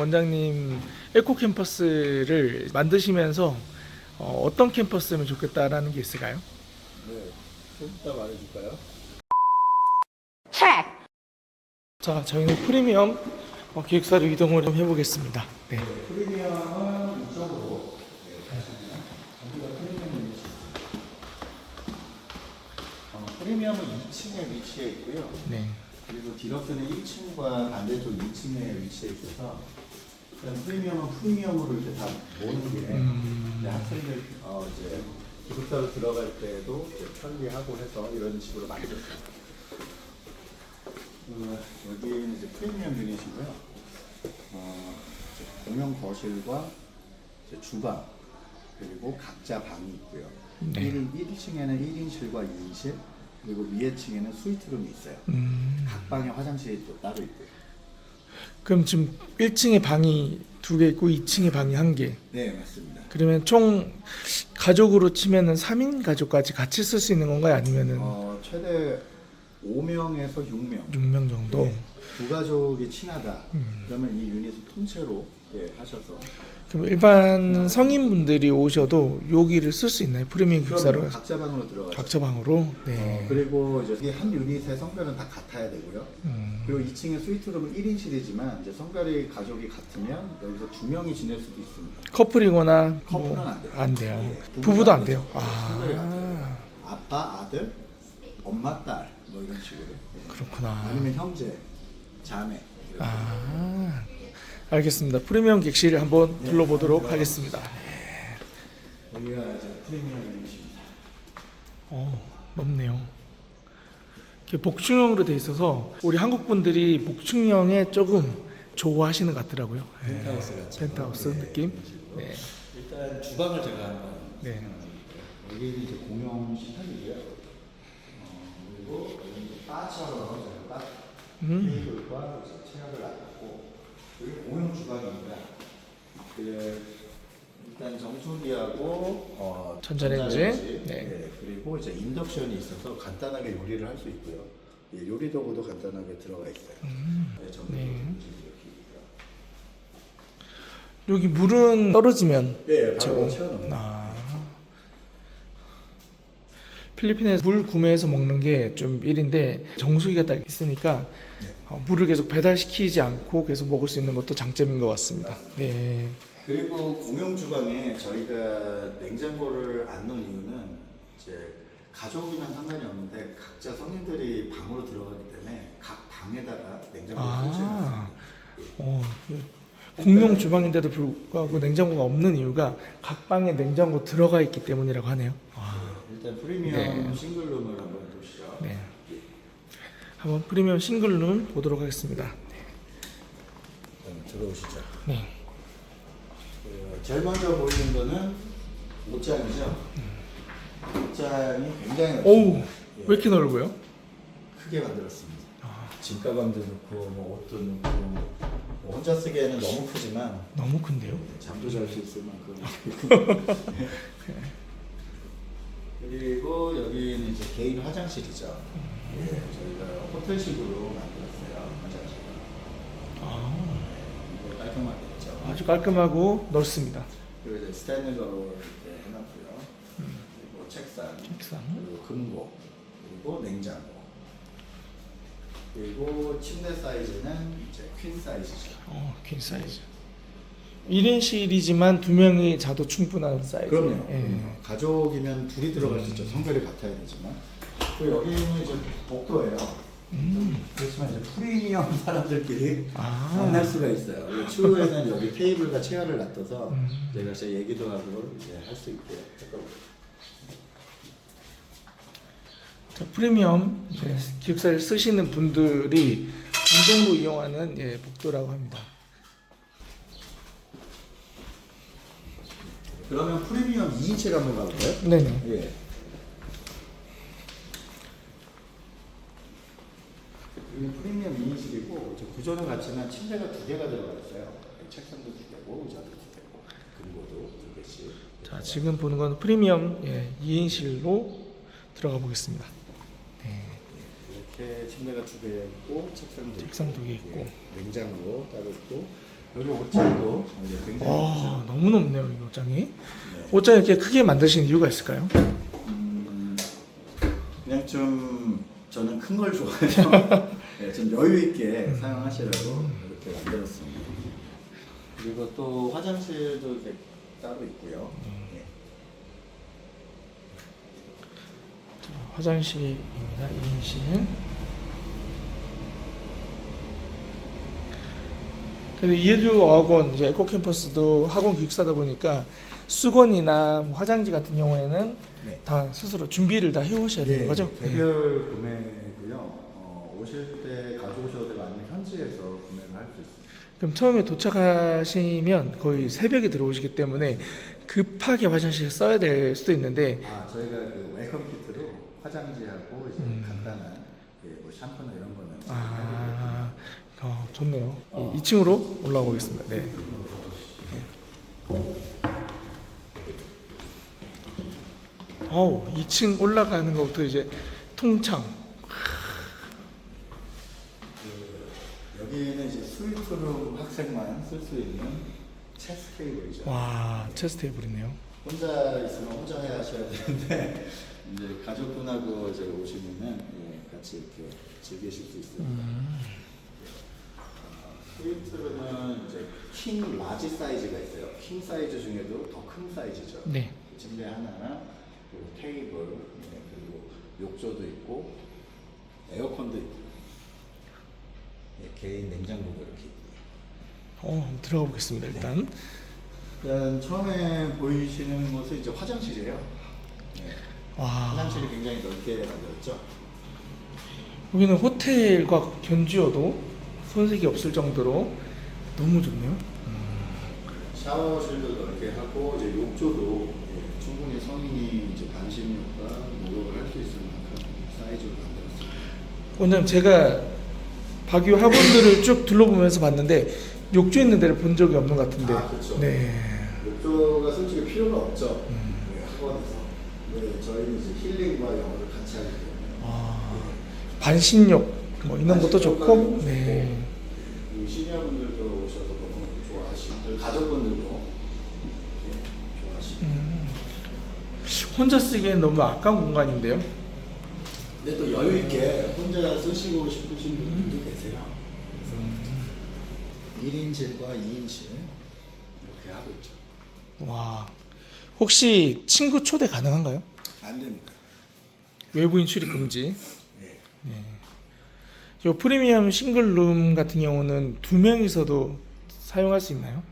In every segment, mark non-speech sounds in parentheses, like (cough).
원장님 에코 캠퍼스를 만드시면서 어, 어떤 캠퍼스면 좋겠다라는 게 있을까요? 네, 좀 이따 말해줄까요? 자, 저희는 프리미엄 어, 기획사로 이동을 좀 해보겠습니다. 네. 프리미엄은 이쪽으로 네. 어, 프리미엄은 2층에 위치해 있고요. 네. 그리고 디럭스는 1층과 반대쪽 2층에 위치해 있어서 일단 프리미엄은 프리미엄으로 이렇게 다 모는 게 음. 이제 학생들 어, 이제 기숙사로 들어갈 때도 이제 편리하고 해서 이런 식으로 만들었습니다. 어, 여기는 이제 프리미엄 유닛이고요. 어, 이제 공용 거실과 이제 주방 그리고 각자 방이 있고요. 네. 1, 1층에는 1인실과 2인실 그리고 위에 층에는 스위트룸이 있어요. 음. 각 방에 화장실이 또 따로 있고요. 그럼 지금 1층에 방이 두 개 있고 2층에 방이 한 개. 네 맞습니다. 그러면 총 가족으로 치면은 3인 가족까지 같이 쓸 수 있는 건가요? 아니면은 어, 최대 5명에서 6명. 6명 정도? 네. 두 가족이 친하다. 음. 그러면 이 유닛을 통째로 예, 하셔서 그럼 일반 성인분들이 오셔도 여기를 쓸 수 있나요? 프리미엄 그러면 각자 방으로 들어가죠. 각자 방으로? 어, 네. 그리고 이제 이게 한 유닛의 성별은 다 같아야 되고요. 음. 그리고 2층에 스위트룸은 1인실이지만 이제 성별이 가족이 같으면 여기서 두 명이 지낼 수도 있습니다. 커플이거나 커플은 뭐 안 돼요. 안 돼요. 예, 부부도 안. 돼요. 성별이 아 같아요. 아빠, 아들, 엄마, 딸, 뭐 이런 식으로. 예. 그렇구나. 아니면 형제, 자매. 이렇게. 아 알겠습니다. 프리미엄 객실을 한번 네, 둘러보도록 하겠습니다. 여기가 이제 프리미엄 유닛입니다. 어 넓네요. 이렇게 복층형으로 돼 있어서 우리 한국 분들이 복층형에 조금 좋아하시는 것 같더라고요. 예. 펜트하우스 같죠. 펜트하우스 네, 느낌. 네. 일단 주방을 제가 한번 네. 설명드릴게요. 여기는 이제 공용 식탁이고요. 어, 그리고 여기 바처럼 저희가 음. 테이블과 이제 체어를 놔뒀고 여기 공용 주방입니다. 그 일단 정수기하고 어, 전자레인지. 네. 네, 그리고 이제 인덕션이 있어서 간단하게 요리를 할 수 있고요. 예, 요리 도구도 간단하게 들어가 있어요. 네, 전부 네. 이렇게 있고요. 여기 물은 떨어지면 네, 바로 제공. 채워놓는 아. 필리핀에서 물 구매해서 먹는 게 좀 일인데 정수기가 딱 있으니까 네. 어, 물을 계속 배달시키지 않고 계속 먹을 수 있는 것도 장점인 것 같습니다. 네. 그리고 공용 주방에 저희가 냉장고를 안 넣은 이유는 이제 가족이면 상관이 없는데 각자 성인들이 방으로 들어가기 때문에 각 방에다가 냉장고를 아. 설치해놨습니다. 어, 공용 주방인데도 불구하고 냉장고가 없는 이유가 각 방에 냉장고 들어가 있기 때문이라고 하네요. 아, 일단 프리미엄 네. 싱글룸을 한번 보시죠. 네. 한번 프리미엄 싱글룸 보도록 하겠습니다. 그럼 들어오시죠. 네. 그 제일 먼저 보이는 거는 옷장이죠. 옷장이 굉장히 넓습니다. 예, 왜 이렇게 넓어요? 크게 만들었습니다. 아. 짐가방도 넣고 뭐 옷도 넣고 뭐 혼자 쓰기에는 너무 크지만 너무 큰데요? 잠도 잘 수 있을 만큼. (laughs) (laughs) 그리고 여기는 이제 개인 화장실이죠. 예, 저희가 호텔식으로 만들었어요. 화장실. 아, 이거 깔끔하게 했죠. 아주 깔끔하고 넓습니다. 그리고 이제 스탠드로 이렇게 해놨고요. 그리고 책상, 책상. 그리고 금고, 그리고 냉장고. 그리고 침대 사이즈는 이제 퀸 사이즈죠. 어, 퀸 사이즈. 1인실이지만 두 명이 자도 충분한 사이즈. 그럼요. 예. 그럼요. 가족이면 둘이 들어갈 수 있죠. 성별이 같아야 되지만. 그리고 여기는 이제 복도예요. 음. 그렇지만 이제 프리미엄 (laughs) 사람들끼리 아. 만날 수가 있어요. 추후에는 여기 테이블과 체어를 놔둬서 음. 제가 진짜 얘기도 하고 이제 할 수 있게 했거든요. 자, 프리미엄 예, 기획사를 쓰시는 분들이 공동으로 이용하는 예, 복도라고 합니다. 그러면 프리미엄 2인실 한번 가볼까요? 네네. 예. 여기 프리미엄 2인실이고 저 구조는 같지만 침대가 두 개가 들어가 있어요. 책상도 두 개고 의자도 두 개고 금고도 두 개씩. 자, 지금 보는 건 프리미엄 예, 2인실로 들어가 보겠습니다. 네. 이렇게 침대가 두 개 있고 책상도 책상 두 개 있고. 예, 냉장고 따로 있고 여기 옷장도 이제 굉장히 와 너무 높네요 이 옷장이. 네. 옷장 이렇게 크게 만드신 이유가 있을까요? 음, 그냥 좀 저는 큰 걸 좋아해요. (laughs) 네, 좀 여유 있게 사용하시라고 이렇게 만들었습니다. 그리고 또 화장실도 이렇게 따로 있고요. 네. 화장실입니다. 2인실. 근데 이해주 어학원 이제 에코 캠퍼스도 학원 기숙사다 보니까 수건이나 뭐 화장지 같은 경우에는 네. 다 스스로 준비를 다 해오셔야 되는 거죠? 네. 개별 구매고요. 어, 오실 때 가져오셔도 되고 아니면 현지에서 구매를 할 수 있습니다. 그럼 처음에 도착하시면 거의 새벽에 들어오시기 때문에 급하게 화장실을 써야 될 수도 있는데 아 저희가 그 웰컴 키트로 화장지하고 이제 음. 간단한 그뭐 샴푸나 이런 거는 아, 어, 좋네요. 2층으로 올라가 보겠습니다. 네. 어우, 2층 올라가는 것부터 이제 통창. 그 여기는 이제 스위트룸 학생만 쓸 수 있는 체스 테이블이죠. 와, 체스 테이블이네요. 혼자 있으면 혼자 해야 하셔야 되는데 (laughs) 이제 가족분하고 이제 오시면은 예, 같이 이렇게 즐기실 수 있습니다. 음. 스위트룸은 이제 킹 라지 사이즈가 있어요. 킹 사이즈 중에도 더 큰 사이즈죠. 네. 침대 하나랑 그리고 테이블 네, 그리고 욕조도 있고 에어컨도 있고 예, 개인 냉장고도 이렇게 있고요. 어, 들어가 보겠습니다. 일단. 일단 처음에 보이시는 곳은 이제 화장실이에요. 네, 와, 화장실이 굉장히 넓게 만들었죠. 여기는 호텔과 견주어도 손색이 없을 정도로 너무 좋네요. 샤워실도 넓게 하고 이제 욕조도 예, 충분히 성인이 이제 반신욕과 목욕을 할 수 있을 만큼 사이즈로 만들었습니다. 원장님 제가 박유 학원들을 (coughs) 쭉 둘러보면서 봤는데 욕조 있는 데를 본 적이 없는 것 같은데. 아, 그렇죠. 네. 욕조가 솔직히 필요가 없죠. 음. 네, 학원에서. 네, 저희는 이제 힐링과 영어를 같이 하기 때문에. 아, 반신욕 뭐 이런 것도 좋고. 네. 이 시니어분들도 오셔서 너무 좋아하시고 가족분들도 예, 좋아하시고. 음. 혼자 쓰기엔 너무 아까운 공간인데요. 근데 또 여유 있게 혼자 쓰시고 싶으신 분들도 계세요. 그래서 1인실과 2인실 이렇게 하고 있죠. 와. 혹시 친구 초대 가능한가요? 안 됩니다. 외부인 출입 금지. 네. 요 프리미엄 싱글룸 같은 경우는 두 명이서도 사용할 수 있나요?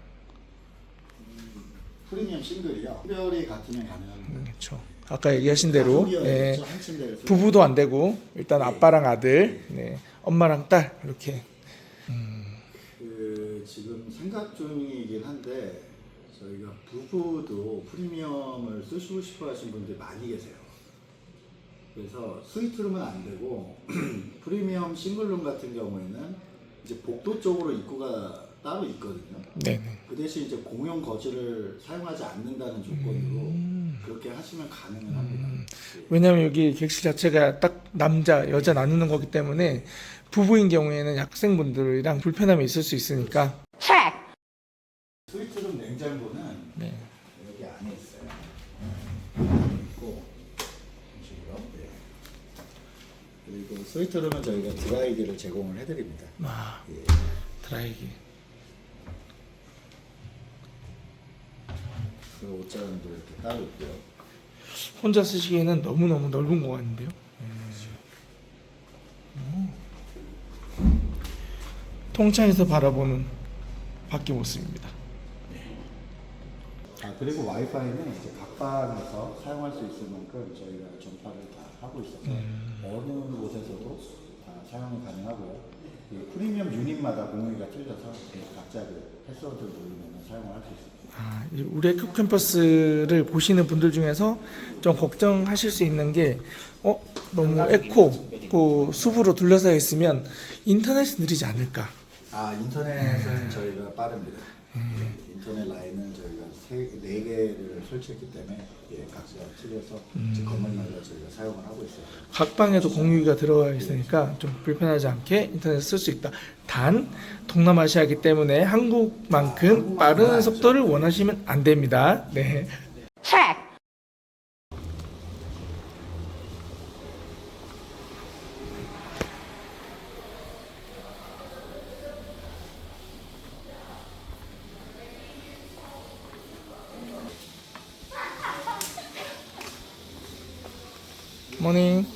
프리미엄 싱글이요. 특별히 같으면 가능합니다. 음, 그렇죠. 아까 얘기하신 대로 예. 부부도 안 되고 일단 네. 아빠랑 아들, 네, 엄마랑 딸 이렇게. 그 지금 생각 중이긴 한데 저희가 부부도 프리미엄을 쓰시고 싶어 하신 분들이 많이 계세요. 그래서 스위트룸은 안 되고 (clears throat) 프리미엄 싱글룸 같은 경우에는 이제 복도 쪽으로 입구가 따로 있거든요. 네, 네. 그 대신 이제 공용 거실을 사용하지 않는다는 조건으로 그렇게 하시면 가능은 합니다. 예. 왜냐하면 여기 객실 자체가 딱 남자 여자 나누는 거기 때문에 부부인 경우에는 학생분들이랑 불편함이 있을 수 있으니까. 스위트룸 냉장고는 네. 여기 안에 있어요. 있고 보시고요. 네. 그리고 스위트룸은 저희가 드라이기를 제공을 해드립니다. 아, 예. 드라이기. 그 옷장도 이렇게 따로 있고요. 혼자 쓰시기에는 너무 너무 넓은 공간인데요. 음. 통창에서 바라보는 밖의 모습입니다. 아 그리고 와이파이는 이제 각 방에서 사용할 수 있을 만큼 저희가 전파를 다 하고 있어서 어느 곳에서도 다 사용이 가능하고요. 그 프리미엄 유닛마다 공유가 틀려서 각자 그 패스워드 누르면 사용을 할 수 있습니다. 아, 이 우리 에코 캠퍼스를 보시는 분들 중에서 좀 걱정하실 수 있는 게, 어, 너무 에코, 그 숲으로 둘러싸여 있으면 인터넷이 느리지 않을까. 아 인터넷은 저희가 빠릅니다. 네, 인터넷 인터넷 라인은 저희가 세, 네 개를 설치했기 때문에 예, 각자 틀려서 이제 건물 마다 저희가 사용을 하고 있어요. 각 방에도 공유기가 들어가 있으니까 좀 불편하지 않게 인터넷 쓸 수 있다. 단 동남아시아이기 때문에 한국만큼 빠른 속도를 원하시면 안 됩니다. 네. 모닝.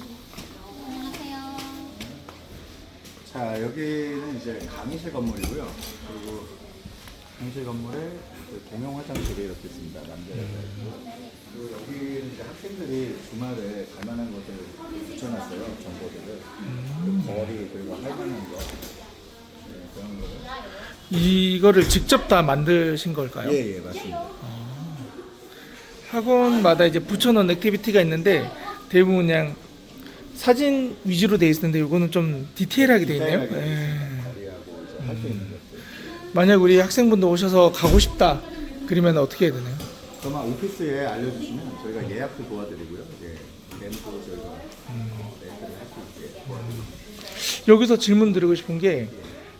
안녕하세요. 자 여기는 이제 강의실 건물이고요. 그리고 강의실 건물에 그 공용 화장실이 이렇게 있습니다. 남자 여자 있고 그리고 여기는 이제 학생들이 주말에 갈 만한 것들 붙여놨어요. 정보들을 그 거리 그리고 할 만한 거 네, 그런 거를 이거를 직접 다 만드신 걸까요? 예예 맞습니다. 학원마다 이제 붙여놓은 액티비티가 있는데 대부분 그냥 사진 위주로 돼 있는데 이거는 좀 디테일하게 돼 있네요. 디테일하게 돼 예. 거리하고 이제 할수 있는 것들. 만약 우리 학생분도 오셔서 가고 싶다 그러면 어떻게 해야 되나요? 그러면 오피스에 알려주시면 저희가 예약도 도와드리고요. 예, 램도 저희가 렌트를 할 수 있게 도와드립니다. 여기서 질문 드리고 싶은 게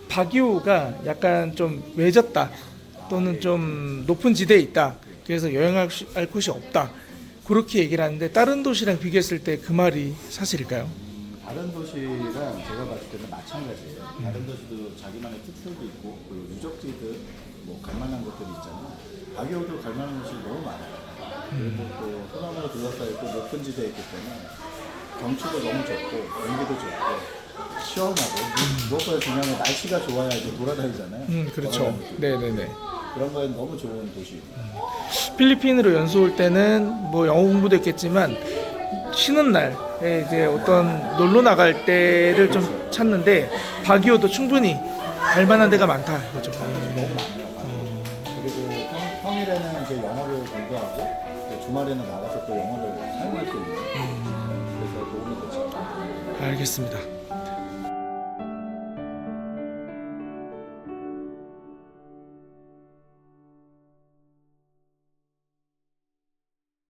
바기오가 약간 좀 외졌다 또는 좀 높은 지대에 있다 그래서 여행할 할 곳이 없다 그렇게 얘기를 하는데 다른 도시랑 비교했을 때 그 말이 사실일까요? 다른 도시랑 제가 봤을 때는 마찬가지예요. 다른 도시도 자기만의 특색이 있고 그리고 유적지들 뭐 갈만한 것들이 있잖아요. 바기오도 갈만한 곳이 너무 많아요. 그리고 또 소나무로 둘러싸여 있고 높은 지대에 있기 때문에 경치도 너무 좋고 공기도 좋고 시원하고 무엇보다 중요한 건 날씨가 좋아야 이제 돌아다니잖아요. 음 그렇죠. 네네네. 그런 거에 너무 좋은 도시입니다. 필리핀으로 연수 올 때는 뭐 영어 공부도 했겠지만 쉬는 날에 이제 어떤 놀러 나갈 때를 좀 찾는데 바기오도 충분히 갈 만한 데가 많다 이거죠. 너무 많아요. 그리고 평, 평일에는 이제 영어를 공부하고 이제 주말에는 나가서 또 영어를 사용할 수 있는 그래서 도움이 되죠. 알겠습니다.